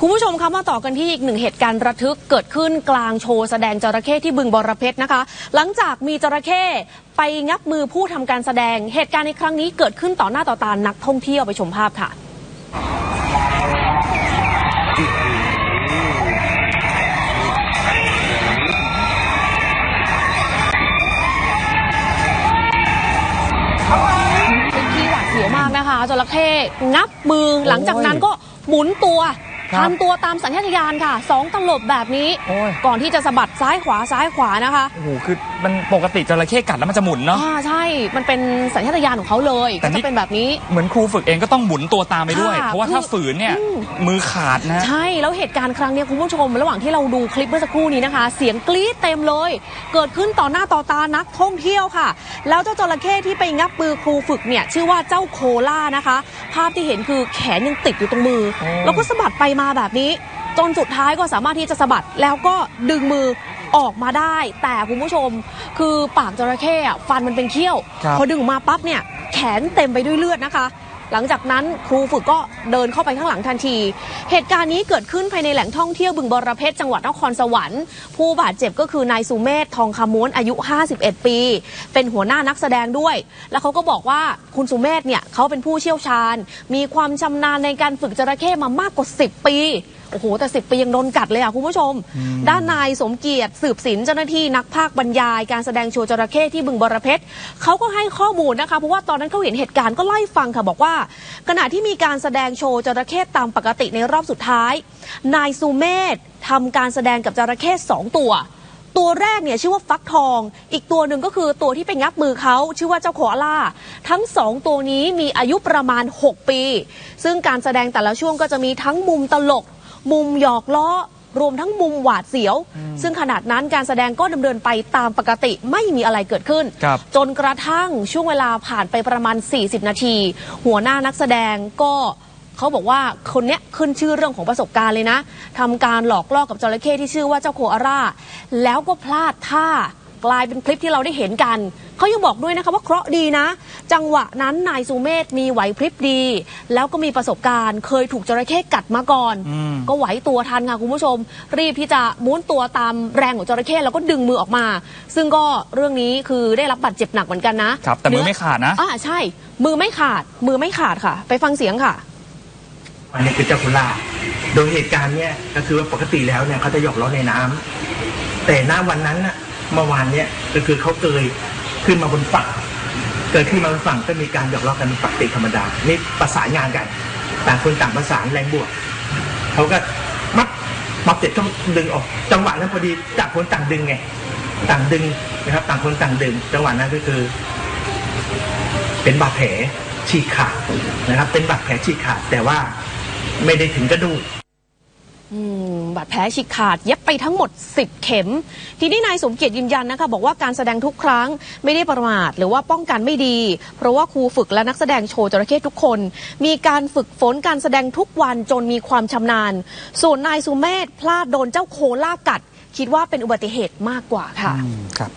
คุณผู้ชมคะมาต่อกันที่อีกหนึ่งเหตุการณ์ระทึกเกิดขึ้นกลางโชว์แสดงจระเข้ที่บึงบรเพชรนะคะ หลังจากมีจระเข้ไปงับมือผู้ทำการแสดง เหตุการณ์ในครั้งนี้เกิดขึ้นต่อหน้าต่อตานักท่องเที่ยวไปชมภาพค่ะเป็นที่หวาดเสียวมากนะคะจระเข้งับมือหลังจากนั้นก็หมุนตัว ทำตัวตามสัญชาตญาณค่ะสองตลบแบบนี้โอ้ยก่อนที่จะสะบัดซ้ายขวาซ้ายขวานะคะโอ้โหคือมันปกติจระเข้กัดแล้วมันจะหมุนเนาะอ่าใช่ มันเป็นสัญชาตญาณของเขาเลยแต่ก็นี่จะเป็นแบบนี้เหมือนครูฝึกเองก็ต้องหมุนตัวตามไปด้วยค่ะเพราะว่าถ้าฝืนเนี่ยอืมมือขาดนะใช่แล้วเหตุการณ์ครั้งเนี้ยคุณผู้ชม ระหว่างที่เราดูคลิปเมื่อสักครู่นี้นะคะ เสียงกรี๊ดเต็มเลย เกิดขึ้นต่อหน้าต่อตานักท่องเที่ยวค่ะ แล้วเจ้าจระเข้ที่ไปงับมือครูฝึกเนี่ยชื่อว่าเจ้าโคล่านะคะ ภาพที่เห็นคือแขนยังติดอยู่ตรงมือโอ้แล้วก็สะบัดไปมาแบบนี้ จนสุดท้ายก็สามารถที่จะสะบัดแล้วก็ดึงมือออกมาได้ แต่คุณผู้ชมคือปากจระเข้อะฟันมันเป็นเขี้ยวครับพอดึงออกมาปั๊บเนี่ยแขนเต็มไปด้วยเลือดนะคะ หลังจากนั้นครูฝึกก็เดินเข้าไปข้างหลังทันที เหตุการณ์นี้เกิดขึ้นภายในแหล่งท่องเที่ยวบึงบรเพชรจังหวัดนครสวรรค์ผู้บาดเจ็บก็คือนายสุเมธทองคำม้วนอายุ 51 ปี เป็นหัวหน้านักแสดงด้วย แล้วเขาก็บอกว่าคุณสุเมธเนี่ยเขาเป็นผู้เชี่ยวชาญ มีความชำนาญในการฝึกจระเข้มามากกว่า 10 ปี โอ้โหแต่10ปียังโดนกัดเลยอะคุณผู้ชม ด้านนายสมเกียรติสืบสินเจ้าหน้าที่นักภาคบรรยาย การแสดงโชว์จระเข้ที่บึงบรเพชรเขาก็ให้ข้อมูลนะคะเพราะว่าตอนนั้นเขาเห็นเหตุการณ์ก็ไล่ฟังค่ะบอกว่า ขณะที่มีการแสดงโชว์จระเข้ตามปกติในรอบสุดท้าย นายสุเมธทำการแสดงกับจระเข้สองตัว ตัวแรกเนี่ยชื่อว่าฟักทอง อีกตัวหนึ่งก็คือตัวที่ไปงับมือเขาชื่อว่าเจ้าโคอาล่า ทั้งสองตัวนี้มีอายุประมาณ 6 ปี ซึ่งการแสดงแต่ละช่วงก็จะมีทั้งมุมตลก มุมหยอกล้อ รวมทั้งมุมหวาดเสียว ซึ่งขนาดนั้นการแสดงก็ดำเนินไปตามปกติไม่มีอะไรเกิดขึ้น ครับจนกระทั่งช่วงเวลาผ่านไปประมาณ 40 นาที หัวหน้านักแสดงก็เขาบอกว่าคนเนี้ยขึ้นชื่อเรื่องของประสบการณ์เลยนะทำการหลอกล่อกับจระเข้ที่ชื่อว่าเจ้าโคอาร่าแล้วก็พลาดท่า กลายเป็นคลิปที่เราได้เห็นกัน เขายังบอกด้วยนะคะว่าเคราะห์ดีนะ จังหวะนั้นนายสุเมธมีไหวพริบดี แล้วก็มีประสบการณ์ เคยถูกจระเข้กัดมาก่อนอืมก็ไหวตัวทันค่ะคุณผู้ชม รีบที่จะม้วนตัวตามแรงของจระเข้แล้วก็ดึงมือออกมา ซึ่งก็เรื่องนี้คือได้รับบาดเจ็บหนักเหมือนกันนะครับแต่มือไม่ขาดนะอ่าใช่ มือไม่ขาด มือไม่ขาดค่ะ ไปฟังเสียงค่ะอันนี้คือเจ้าคุล่าโดยเหตุการณ์เนี่ยก็คือว่าปกติแล้วเนี่ยเขาจะหยอกล้อในน้ำแต่หน้าวันนั้นน่ะ เมื่อวานเนี่ยก็คือเขาเกยขึ้นมาบนฝั่งเกิดขึ้นมาบนฝั่งก็มีการหยอกล้อกันเป็นปกติธรรมดานี่ประสานงานกันต่างคนต่างประสานแรงบวกเขาก็มัดมัดเสร็จก็ดึงออก จังหวะนั้นพอดีต่างคนต่างดึงไง ต่างดึงนะครับ ต่างคนต่างดึง จังหวะนั้นก็คือ เป็นบาดแผลฉีกขาดนะครับ เป็นบาดแผลฉีกขาดแต่ว่าไม่ได้ถึงกระดูก อืมบาดแผลฉีกขาดเย็บไปทั้งหมด 10 เข็ม ทีนี้นายสมเกียรติยืนยันนะคะ บอกว่าการแสดงทุกครั้งไม่ได้ประมาทหรือว่าป้องกันไม่ดี เพราะว่าครูฝึกและนักแสดงโชว์จระเข้ทุกคน มีการฝึกฝนการแสดงทุกวันจนมีความชำนาญ ส่วนนายสุเมธพลาดโดนเจ้าโคล่ากัด คิดว่าเป็นอุบัติเหตุมากกว่าค่ะครับ